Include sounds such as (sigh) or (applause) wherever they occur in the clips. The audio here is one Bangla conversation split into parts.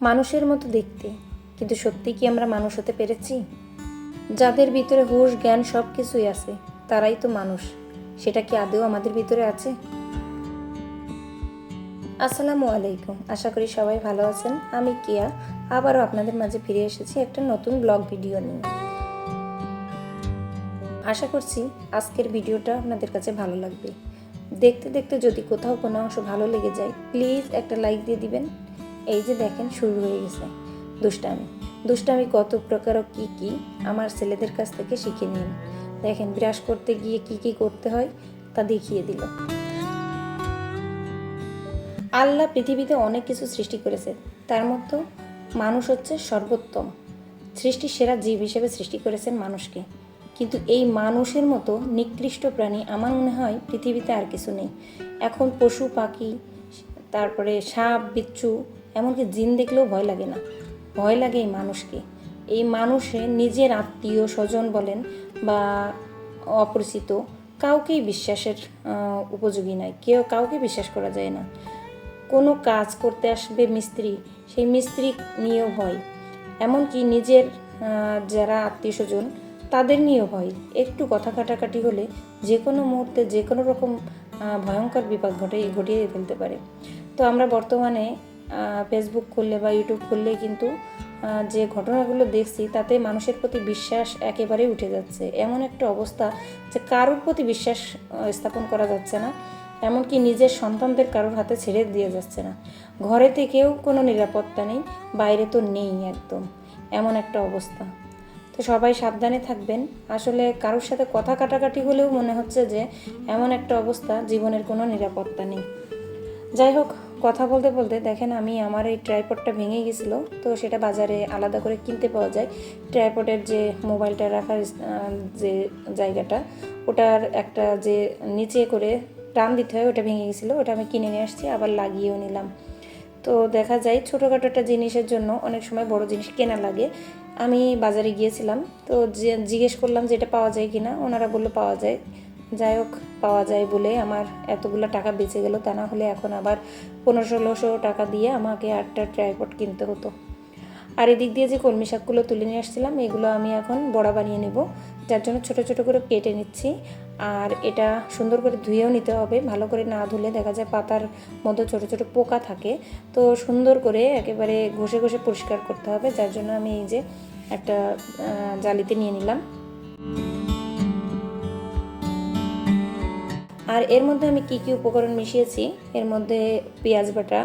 মানুষের মতো দেখতে। কিন্তু সত্যি কি আমরা মানুষ হতে পেরেছি? যাদের ভিতরে হুশ, জ্ঞান সব কিছুই আছে, তারাই তো মানুষ। সেটা কি আদৌ আমাদের ভিতরে আছে? আসসালামু আলাইকুম। আশা করি সবাই ভালো আছেন। আমি কিয়া। আবারও আপনাদের মাঝে ফিরে এসেছি একটা নতুন ব্লগ ভিডিও নিয়ে। আশা করছি আজকের ভিডিওটা আপনাদের কাছে ভালো লাগবে। দেখতে দেখতে যদি কোথাও কোনো অংশ ভালো লেগে যায়, প্লিজ একটা লাইক দিয়ে দিবেন। এই যে দেখেন, শুরু হয়ে গেছে দুষ্টামি। দুষ্টামি কত প্রকার কি কী, আমার ছেলেদের কাছ থেকে শিখে নিন। দেখেন, ব্রাশ করতে গিয়ে কি কি করতে হয় তা দেখিয়ে দিল। আল্লাহ পৃথিবীতে অনেক কিছু সৃষ্টি করেছে। তার মধ্যে মানুষ হচ্ছে সর্বোত্তম। সৃষ্টির সেরা জীব হিসেবে সৃষ্টি করেছেন মানুষকে। কিন্তু এই মানুষের মতো নিকৃষ্ট প্রাণী আমার মনে হয় পৃথিবীতে আর কিছু নেই। এখন পশু, পাখি, তারপরে সাপ, বিচ্ছু এমনকি জিন দেখলেও ভয় লাগে না। ভয় লাগে এই মানুষকে। এই মানুষে নিজের আত্মীয় স্বজন বলেন বা অপরিচিত, কাউকেই বিশ্বাসের উপযোগী নয় কেউ কাউকে বিশ্বাস করা যায় না। কোনো কাজ করতে আসবে মিস্ত্রি, সেই মিস্ত্রি নিয়েও ভয়। এমনকি নিজের যারা আত্মীয় স্বজন, তাদের নিয়েও ভয়। একটু কথা কাটাকাটি হলে যে কোনো মুহূর্তে যে কোনো রকম ভয়ঙ্কর বিপদ ঘটে, ঘটিয়ে ফেলতে পারে। তো আমরা বর্তমানে ফেসবুক খুললে বা ইউটিউব খুললে কিন্তু যে ঘটনাগুলো দেখছি তাতে মানুষের প্রতি বিশ্বাস একেবারেই উঠে যাচ্ছে। এমন একটা অবস্থা যে কারোর প্রতি বিশ্বাস স্থাপন করা যাচ্ছে না, এমনকি নিজের সন্তানদের কারোর হাতে ছেড়ে দিয়ে যাচ্ছে না। ঘরে থেকেও কোনো নিরাপত্তা নেই, বাইরে তো নেই একদম। এমন একটা অবস্থা। তো সবাই সাবধানে থাকবেন। আসলে কারোর সাথে কথা কাটাকাটি হলেও মনে হচ্ছে যে, এমন একটা অবস্থা জীবনের কোনো নিরাপত্তা নেই। যাই হোক কথা বলতে বলতে দেখেন আমি আমার এই ট্রাইপডটা ভেঙে গেছিল, তো সেটা বাজারে আলাদা করে কিনতে পাওয়া যায়। ট্রাইপডের যে মোবাইলটা রাখার যে জায়গাটা, ওটার একটা যে নিচে করে টান দিতে হয়, ওটা ভেঙে গেছিল, ওটা আমি কিনে নিয়ে আসছি, আবার লাগিয়েও নিলাম। তো দেখা যায় ছোটোখাটো একটা জিনিসের জন্য অনেক সময় বড় জিনিস কেনা লাগে। আমি বাজারে গিয়েছিলাম, তো জিজ্ঞেস করলাম যে এটা পাওয়া যায় কিনা, ওনারা বলল পাওয়া যায়। যাই হোক, পাওয়া যায় বলে আমার এতগুলো টাকা বেঁচে গেল, তা না হলে এখন আবার পনেরো ষোলোশো টাকা দিয়ে আমাকে আটটা ট্রাইপড কিনতে হতো। আর এদিক দিয়ে যে কলমি শাকগুলো তুলে নিয়ে আসছিলাম, এগুলো আমি এখন বড়া বানিয়ে নেব। যার জন্য ছোট ছোট করে কেটে নিচ্ছি। আর এটা সুন্দর করে ধুয়েও নিতে হবে, ভালো করে না ধুলে দেখা যায় পাতার মধ্যে ছোট ছোট পোকা থাকে। তো সুন্দর করে একেবারে ঘষে ঘষে পরিষ্কার করতে হবে, যার জন্য আমি এই যে একটা জালিতে নিয়ে নিলাম। আর এর মধ্যে আমি কি কি উপকরণ মিশিয়েছি? এর মধ্যে পেঁয়াজ বাটা,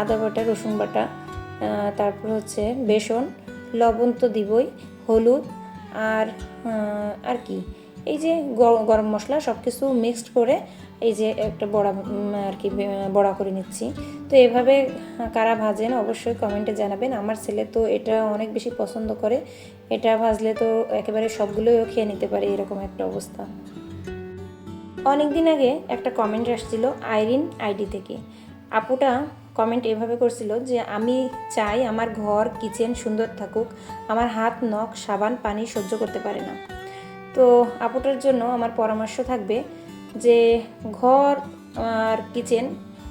আদা বাটা, রসুন বাটা তারপর হচ্ছে বেসন, লবণ তো দিবই, হলুদ আর আর কি? এই যে গরম মশলা সব কিছু মিক্সড করে এই যে একটা বড়া আর কি বড়া করে নিচ্ছি। তো এভাবে কারা ভাজেন অবশ্যই কমেন্টে জানাবেন। আমার ছেলে তো এটা অনেক বেশি পছন্দ করে। এটা ভাজলে তো একেবারে সবগুলোই খেয়ে নিতে পারে এরকম একটা অবস্থা। অনেক দিন আগে একটা কমেন্ট আসছিল আইরিন আইডি থেকে। আপুটা কমেন্ট এভাবে করছিল যে, আমি চাই আমার ঘর কিচেন সুন্দর থাকুক, আমার হাত, নখ, সাবান, পানি সহ্য করতে পারে না। তো আপুটার জন্য আমার পরামর্শ থাকবে যে, ঘর আর কিচেন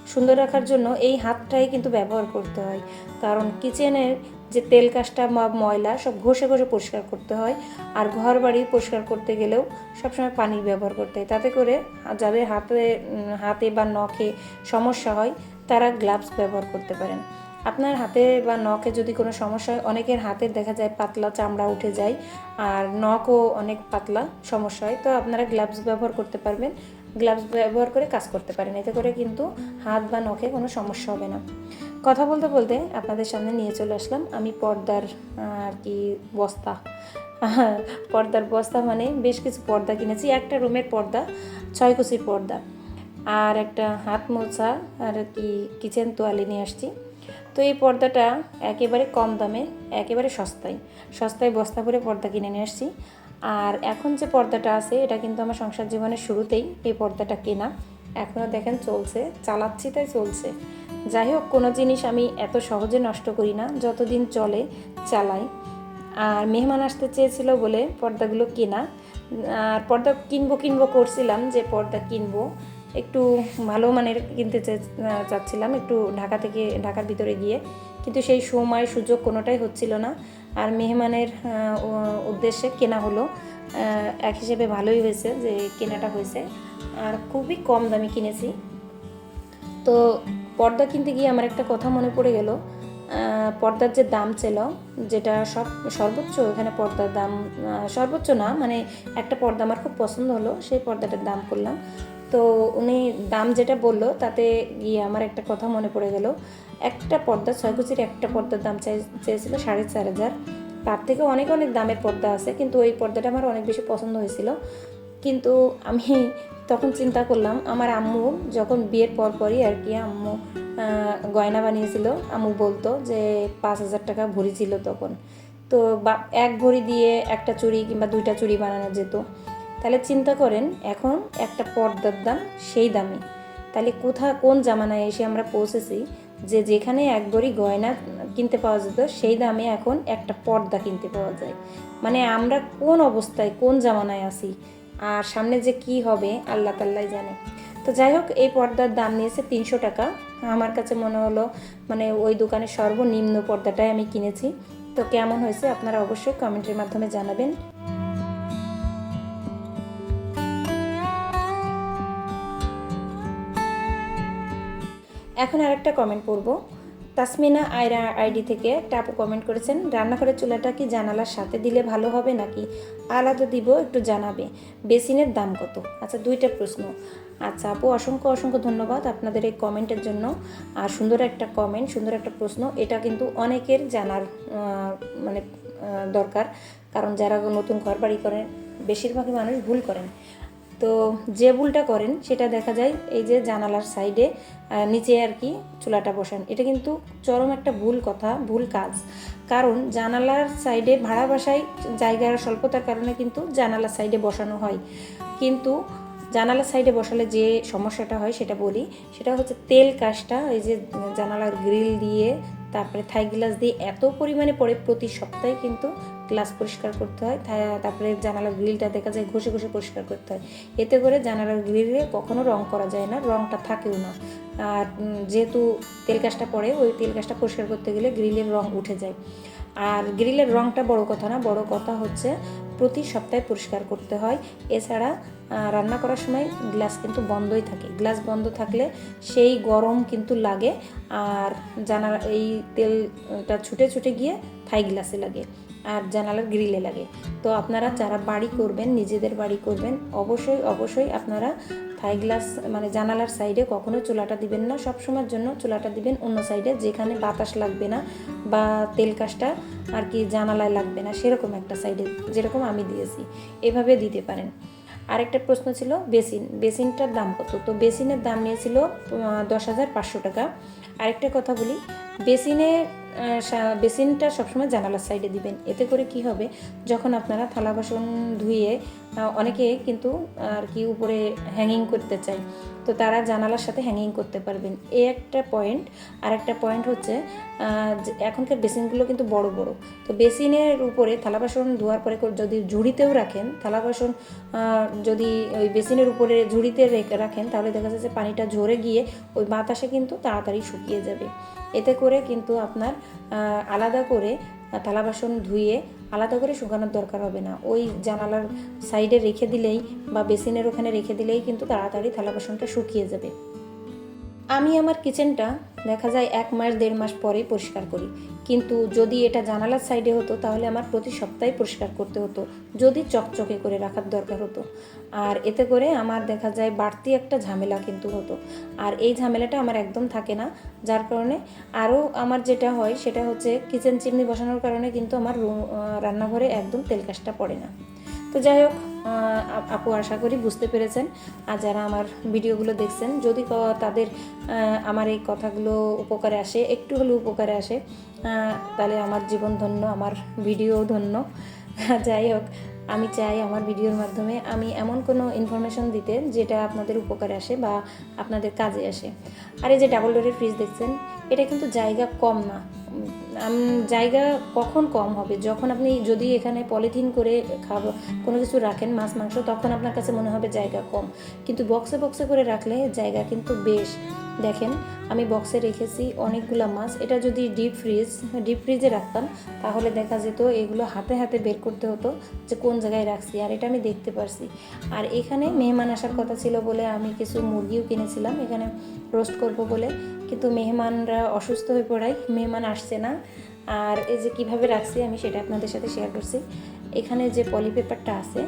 সুন্দর রাখার জন্য এই হাতটাই কিন্তু ব্যবহার করতে হয়। কারণ কিচেনের যে তেল কাজটা ময়লা সব ঘষে ঘষে পরিষ্কার করতে হয় আর ঘর বাড়ি পরিষ্কার করতে গেলেও সবসময় পানি ব্যবহার করতে হয়। তাতে করে যাদের হাতে হাতে বা নখে সমস্যা হয়, তারা গ্লাভস ব্যবহার করতে পারেন। আপনার হাতে বা নখে যদি কোনো সমস্যা হয়, অনেকের হাতের দেখা যায় পাতলা চামড়া উঠে যায় আর নখও অনেক পাতলা সমস্যা হয়, তো আপনারা গ্লাভস ব্যবহার করতে পারবেন। গ্লাভস ব্যবহার করে কাজ করতে পারেন, এতে করে কিন্তু হাত বা নখে কোনো সমস্যা হবে না। কথা বলতে বলতে আপনাদের সামনে নিয়ে চলে আসলাম। আমি পর্দার আর কি বস্তা। (laughs) পর্দার বস্তা মানে বেশ কিছু পর্দা কিনেছি। একটা রুমের পর্দা, ছয় কুচির পর্দা। আর একটা হাত মোছা, আর কি কিচেন তোয়ালি নিয়ে আসছি। তো এই পর্দাটা একেবারে কম দামে, একেবারে সস্তায় সস্তায় বস্তা করে পর্দা কিনে নিয়ে আসছি। আর এখন যে পর্দাটা আছে, এটা কিন্তু আমার সংসার জীবনের শুরুতেই এই পর্দাটা কেনা। এখনও দেখেন চলছে, চালাচ্ছি তাই চলছে। যাই হোক, কোনো জিনিস আমি এত সহজে নষ্ট করি না। যতদিন চলে, চালাই। আর মেহমান আসতে চেয়েছিল বলে পর্দাগুলো কেনা। আর পর্দা কিনবো কিনবো করছিলাম যে পর্দা কিনবো। একটু ভালো মানের কিনতে চাচ্ছিলাম একটু ঢাকা থেকে, ঢাকার ভিতরে গিয়ে। কিন্তু সেই সময় সুযোগ কোনোটাই হচ্ছিল না। আর মেহমানের উদ্দেশ্যে কেনা হলো। এক হিসেবে ভালোই হয়েছে যে কেনাটা হয়েছে। আর খুবই কম দামে কিনেছি। তো পর্দা কিনতে গিয়ে আমার একটা কথা মনে পড়ে গেল পর্দার যে দাম ছিল, যেটা সব, সর্বোচ্চ এখানে পর্দার দাম সর্বোচ্চ না মানে একটা পর্দা আমার খুব পছন্দ হলো, সেই পর্দাটার দাম করলাম। তো উনি দাম যেটা বলল, তাতে গিয়ে আমার একটা কথা মনে পড়ে গেল, একটা পর্দা, ছয় কুচির একটা পর্দার দাম চেয়েছিল সাড়ে চার হাজার। তার থেকে অনেক অনেক দামের পর্দা আছে, কিন্তু ওই পর্দাটা আমার অনেক বেশি পছন্দ হয়েছিল। কিন্তু আমি তখন চিন্তা করলাম, আমার আম্মু যখন বিয়ের পর পরই আর কি আম্মু গয়না বানিয়েছিল, আম্মু বলতো যে পাঁচ হাজার টাকা ভরি ছিল তখন। তো বা, এক ভরি দিয়ে একটা চুড়ি কিংবা দুইটা চুড়ি বানানো যেত। তাহলে চিন্তা করেন, এখন একটা পর্দার দাম সেই দামে তাহলে কোথা, কোন জামানায় এসে আমরা পৌঁছেছি যে যেখানে এক ভরি গয়না কিনতে পাওয়া যেত, সেই দামে এখন একটা পর্দা কিনতে পাওয়া যায়। মানে আমরা কোন অবস্থায় কোন জামানায় আছি? আর সামনে যে কি হবে, আল্লাহ তাল্লাই জানে। তো যাই হোক, এই পর্দার দাম নিয়েছে তিনশো টাকা। আমার কাছে মনে হলো মানে ওই দোকানের সর্বনিম্ন পর্দাটাই আমি কিনেছি। তো কেমন হয়েছে আপনারা অবশ্যই কমেন্টের মাধ্যমে জানাবেন। এখন আরেকটা কমেন্ট পড়ব। তাসমিনা আয়রা আইডি থেকে একটা আপু কমেন্ট করেছেন, রান্নাঘরের চুলাটা কি জানালার সাথে দিলে ভালো হবে নাকি আলাদা দিব একটু জানাবে। বেসিনের দাম কত? আচ্ছা দুইটা প্রশ্ন। আচ্ছা আপু, অসংখ্য অসংখ্য ধন্যবাদ আপনাদের এই কমেন্টের জন্য। আর সুন্দর একটা কমেন্ট সুন্দর একটা প্রশ্ন, এটা কিন্তু অনেকের জানার মানে দরকার। কারণ যারা নতুন ঘর বাড়ি করেন, বেশিরভাগই মানুষ ভুল করেন। তো যে ভুলটা করেন, সেটা দেখা যায় এই যে জানালার সাইডে নিচে আর কি চুলাটা বসান। এটা কিন্তু চরম একটা ভুল কথা, ভুল কাজ। কারণ জানালার সাইডে ভাড়া বাসায় জায়গার স্বল্পতার কারণে কিন্তু জানালার সাইডে বসানো হয়। কিন্তু জানালার সাইডে বসালে যে সমস্যাটা হয়, সেটা বলি। সেটা হচ্ছে তেল কাজটা, এই যে জানালার গ্রিল দিয়ে তারপরে থাই গ্লাস দিয়ে এত পরিমাণে পড়ে প্রতি সপ্তাহে কিন্তু গ্লাস পরিষ্কার করতে হয়। তারপরে জানালার গ্রিলটা দেখা যায় ঘষে ঘষে পরিষ্কার করতে হয়। এতে করে জানালার গ্রিলে কখনো রং করা যায় না, রংটা থাকেও না। আর যেহেতু তেল গাছটা পড়ে, ওই তেল গাছটা পরিষ্কার করতে গেলে গ্রিলের রং উঠে যায়। আর গ্রিলের রংটা বড় কথা না, বড় কথা হচ্ছে প্রতি সপ্তাহে পরিষ্কার করতে হয়। এছাড়া রান্না করার সময় গ্লাস কিন্তু বন্ধই থাকে। গ্লাস বন্ধ থাকলে সেই গরম কিন্তু লাগে। আর জানা, এই তেলটা ছুটে ছুটে গিয়ে থাই গ্লাসে লাগে। আর জানালার গ্রিলে লাগে। তো আপনারা যারা বাড়ি করবেন, নিজেদের বাড়ি করবেন, অবশ্যই অবশ্যই আপনারা থাই গ্লাস মানে জানালার সাইডে কখনো চুলাটা দিবেন না। সব সময়ের জন্য চুলাটা দিবেন অন্য সাইডে, যেখানে বাতাস লাগবে না বা তেল কাজটা আর কি জানালায় লাগবে না, সেরকম একটা সাইডে, যেরকম আমি দিয়েছি। এভাবে দিতে পারেন। আরেকটা প্রশ্ন ছিল বেসিন। বেসিনটার দাম কত? তো বেসিনের দাম নিয়েছিল দশ হাজার পাঁচশো টাকা। আরেকটা কথা বলি সা- বেসিনটা সবসময় জানালার সাইডে দিবেন। এতে করে কি হবে? যখন আপনারা থালা বাসন ধুয়ে অনেকে কিন্তু আর কি উপরে হ্যাঙ্গিং করতে চায়। তো তারা জানালার সাথে হ্যাঙ্গিং করতে পারবেন। এ একটা পয়েন্ট আর একটা পয়েন্ট হচ্ছে এখনকার বেসিনগুলো কিন্তু বড় বড়। তো বেসিনের উপরে থালা বাসন ধোয়ার পরে যদি ঝুড়িতেও রাখেন, থালা বাসন যদি ওই বেসিনের উপরে ঝুড়িতে রেখে রাখেন, তাহলে দেখা যাচ্ছে পানিটা ঝরে গিয়ে ওই বাতাসে কিন্তু তাড়াতাড়ি শুকিয়ে যাবে। এতে করে কিন্তু আপনার আলাদা করে থালা বাসন ধুয়ে আলাদা করে শুকানোর দরকার হবে না। ওই জানালার সাইডে রেখে দিলেই বা বেসিনের ওখানে রেখে দিলেই কিন্তু তাড়াতাড়ি থালা বাসনটা শুকিয়ে যাবে। আমি আমার কিচেনটা দেখা যায় এক মাস, দেড় মাস পরে পরিষ্কার করি। কিন্তু যদি এটা জানালার সাইডে হতো, তাহলে আমার প্রতি সপ্তাহে পরিষ্কার করতে হতো। যদি চকচকে করে রাখার দরকার হতো। আর এতে করে আমার দেখা যায় বাড়তি একটা ঝামেলা কিন্তু হতো। আর এই ঝামেলাটা আমার একদম থাকে না। যার কারণে আরও আমার যেটা হয়, সেটা হচ্ছে কিচেন চিমনি বসানোর কারণে কিন্তু আমার রান্নাঘরে একদম তেল কাজটা পড়ে না। তো যাই হোক আপ- আশা করি বুঝতে পেরেছেন। আর যারা আমার ভিডিওগুলো দেখছেন, যদি তাদের আমার এই কথাগুলো উপকারে আসে, একটু হলেও উপকারে আসে তাহলে আমার জীবন ধন্য, আমার ভিডিও ধন্য। (laughs) যাই হোক, আমি চাই আমার ভিডিওর মাধ্যমে আমি এমন কোনো ইনফরমেশন দিতে যেটা আপনাদের উপকারে আসে বা আপনাদের কাজে আসে। আর এই যে ডাবল ডোরের ফ্রিজ দেখছেন, এটা কিন্তু জায়গা কম না। জায়গা কখন কম হবে? যখন আপনি যদি এখানে পলিথিন করে খাবার কোনো কিছু রাখেন, মাছ, মাংস, তখন আপনার কাছে মনে হবে জায়গা কম। কিন্তু বক্সে বক্সে করে রাখলে জায়গা কিন্তু বেশ। দেখেন, আমি বক্সে রেখেছি অনেকগুলো মাছ। এটা যদি ডিপ ফ্রিজ, ডিপ ফ্রিজে রাখতাম, তাহলে দেখা যেত এগুলো হাতে হাতে বের করতে হতো যে কোন জায়গায় রাখছি, আর এটা আমি দেখতে পারছি। আর এখানে মেহমান আসার কথা ছিল বলে আমি কিছু মুরগিও কিনেছিলাম। এখানে রোস্ট করব বলে। কিন্তু মেহমানরা অসুস্থ হয়ে পড়ায় মেহমান আসছে না। আর এই যে কীভাবে রাখছি আমি সেটা আপনাদের সাথে শেয়ার করছি। এখানে যে পলি পেপারটা আছে,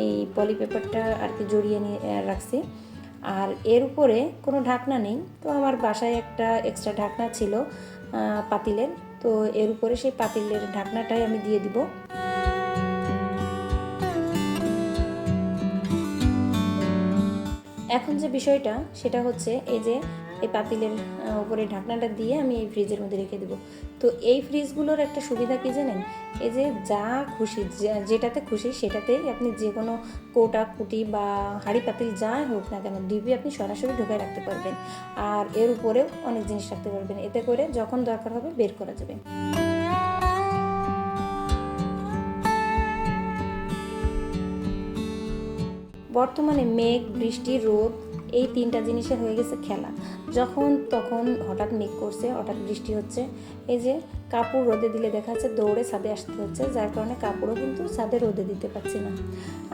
এই পলি পেপারটা আর কি জড়িয়ে নিয়ে রাখছি। আর এর উপরে কোনো ঢাকনা নেই। তো আমার বাসায় একটা এক্সট্রা ঢাকনা ছিল পাতিলের। তো এর উপরে সেই পাতিলের ঢাকনাটাই আমি দিয়ে দিব। এখন যে বিষয়টা, সেটা হচ্ছে এই যে এই পাতিলের উপরে ঢাকনাটা দিয়ে আমি এই ফ্রিজের মধ্যে রেখে দেবো। তো এই ফ্রিজগুলোর একটা সুবিধা কী জানেন? এই যে যা খুশি যেটাতে খুশি সেটাতেই আপনি যে কোনো কোটা, কুটি বা হাঁড়ি পাতিল যা হোক না কেন, ডিবি আপনি সরাসরি ঢুকায় রাখতে পারবেন। আর এর উপরেও অনেক জিনিস রাখতে পারবেন। এতে করে যখন দরকার হবে বের করা যাবে। বর্তমানে মেঘ, বৃষ্টি, রোদ এই তিনটা জিনিসের হয়ে গেছে খেলা। যখন তখন হঠাৎ মেঘ করছে, হঠাৎ বৃষ্টি হচ্ছে। এই যে কাপড় রোদে দিলে দেখা যাচ্ছে দৌড়ে ছাদে আসতে হচ্ছে, যার কারণে কাপড়ও কিন্তু ছাদে রোদে দিতে পারছি না।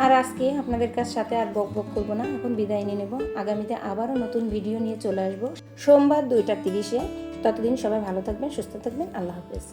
আর আজকে আপনাদের কাছ সাথে আর বক বক করব না, এখন বিদায় নিয়ে নেব। আগামীতে আবারও নতুন ভিডিও নিয়ে চলে আসব। সোমবার দুইটা তিরিশে। ততদিন সবাই ভালো থাকবেন, সুস্থ থাকবেন। আল্লাহ হাফেজ।